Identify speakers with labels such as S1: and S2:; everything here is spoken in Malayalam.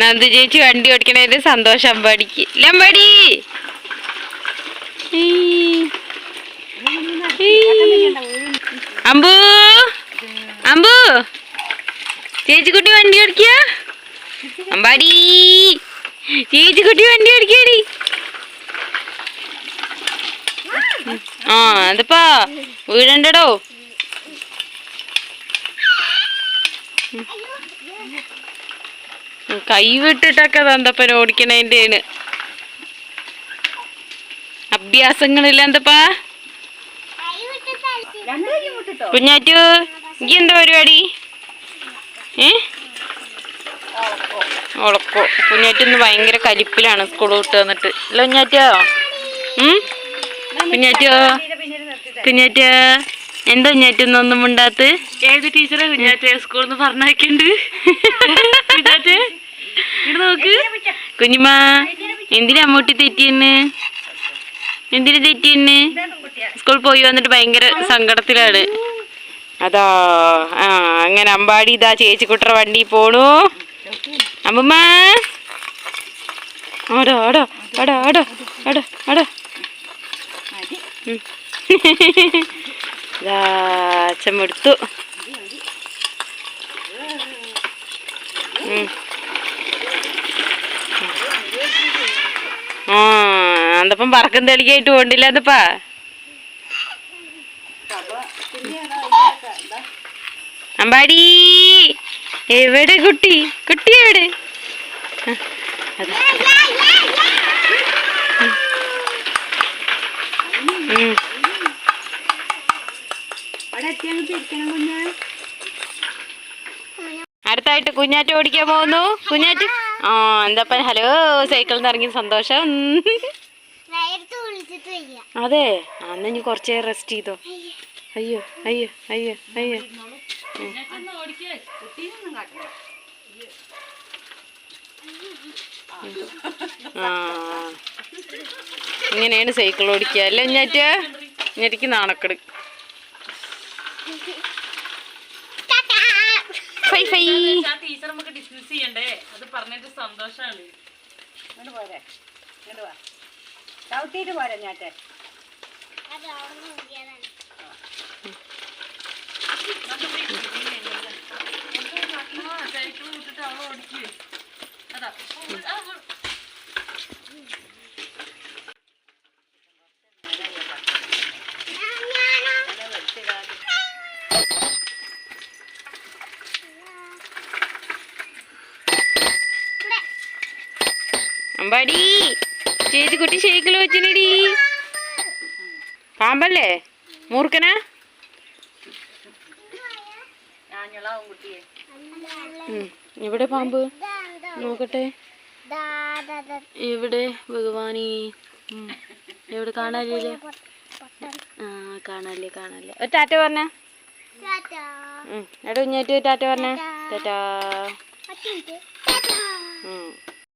S1: നന്ദു ചേച്ചി വണ്ടി ഓടിക്കണതിന്റെ സന്തോഷം അമ്പാടിക്ക്. ഏയ്. അമ്പു. അമ്പു. ചേച്ചിക്കുട്ടി വണ്ടി ഓടിക്കുക അമ്പാടി. ചേച്ചിക്കുട്ടി വണ്ടി ഓടിക്കടി. ആ അതിപ്പോ വീഴണ്ടടോ. കൈ വിട്ടിട്ടൊക്കെ തന്തപ്പൻ ഓടിക്കണേന്റെ അഭ്യാസങ്ങളില്ല എന്തപ്പാ? കുഞ്ഞാറ്റു ഈ എന്താ പരിപാടി? ഏ? ഉളക്കോ. കുഞ്ഞാറ്റിന്ന് ഭയങ്കര കലിപ്പിലാണ് സ്കൂൾ വിട്ട് വന്നിട്ട്. അല്ല കുഞ്ഞാറ്റോ? കുഞ്ഞാറ്റോ? കുഞ്ഞാറ്റോ? എന്താ കുഞ്ഞാറ്റൊന്നും മിണ്ടാത്ത്?
S2: ഏത് ടീച്ചറെ കുഞ്ഞാറ്റ? സ്കൂളിൽ നിന്ന് പറഞ്ഞാക്കിണ്ട് കുഞ്ഞാറ്റെ നോക്ക്.
S1: കുഞ്ഞിമാ എന്തിനാ അമ്മൂട്ടി തെറ്റിയെന്ന്? എന്തിനു തെറ്റിയെന്ന്? സ്കൂൾ പോയി വന്നിട്ട് ഭയങ്കര സങ്കടത്തിലാണ്. അതാ ആ അങ്ങനെ അമ്പാടി ഇതാ ചേച്ചിക്കുട്ടറ വണ്ടി പോണു. അമ്മമ്മ. ആടോ ആടോ ആടോ ആടോ ആടോ ആടോ. ഉം. ദാ അച്ഛമെടുത്തു ഉം. ആ അന്തപ്പം പറക്കം തെളിക്കായിട്ട് പോണ്ടില്ല അതപ്പാ അമ്പാടി എവിടെ കുട്ടി കുട്ടി എവിടെ അടുത്തായിട്ട് കുഞ്ഞാറ്റ് ഓടിക്കാൻ പോകുന്നു. കുഞ്ഞാറ്റ് ആ എന്താപ്പ? ഹലോ സൈക്കിളിൽ നിന്ന് ഇറങ്ങിയ സന്തോഷം. അതെ അന്ന് ഇനി കുറച്ച് റെസ്റ്റ് ചെയ്തോ. അയ്യോ അയ്യോ അയ്യോ അയ്യോ. ആ. ഇങ്ങനെയാണ് സൈക്കിൾ ഓടിക്കുക. അല്ലേ കുഞ്ഞാറ്റ്? കുഞ്ഞാറ്റിക്ക്
S2: നാണക്കെടുക്കും ടീച്ചർ നമുക്ക് ഡിസ്മിസ് ചെയ്യണ്ടേ? അത് പറഞ്ഞിട്ട് സന്തോഷമാണ്
S3: ഇങ്ങോട്ട് പോരെ. ഇങ്ങോട്ട് വാ. ചവിട്ടിയിട്ട് പോരെ ഞാട്ടെ
S2: സൈക്കിൾ വിട്ടിട്ട് അവൾ ഓടിക്ക് അതാ
S1: അമ്പാടി. ചേച്ചി കുട്ടി ഷേക്കിൽ വെച്ചിനടി. പാമ്പല്ലേ? മൂർക്കനാ. എവിടെ പാമ്പ്? നോക്കട്ടെ. എവിടെ ഭഗവാനി. എവിടെ കാണാനില്ലേ ആ കാണാല്ലേ കാണാല്ലേ. ഒരു ടാറ്റ പറഞ്ഞ. എടാ കുഞ്ഞാറ്റ് ടാറ്റ പറഞ്ഞ. ടാറ്റാ. ഉം.